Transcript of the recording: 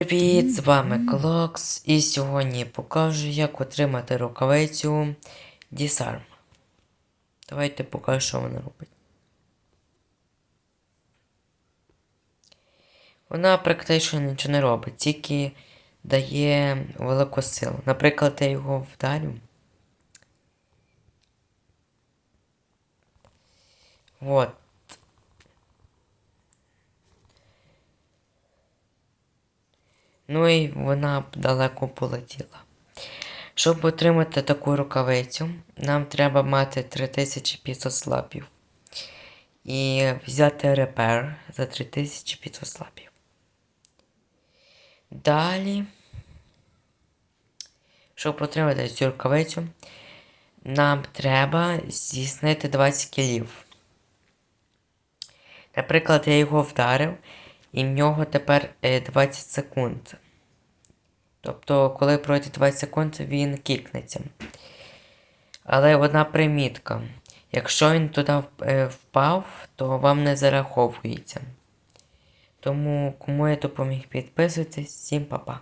Привіт, з вами Клокс, і сьогодні покажу, як отримати рукавицю Disarm. Давайте покажу, що вона робить. Вона практично нічого не робить, тільки дає велику силу. Наприклад, я його вдарю. Вот. Ну і вона б далеко полетіла. Щоб отримати таку рукавицю, нам треба мати 3500 слапів. І взяти репер за 3500 слапів. Далі, щоб отримати цю рукавицю, нам треба здійснити 20 кілів. Наприклад, я його вдарив, і в нього тепер е, 20 секунд. Тобто, коли пройде 20 секунд, він кікнеться. Але одна примітка. Якщо він туди е, впав, то вам не зараховується. Тому, кому я допоміг підписуйтесь, всім па-па.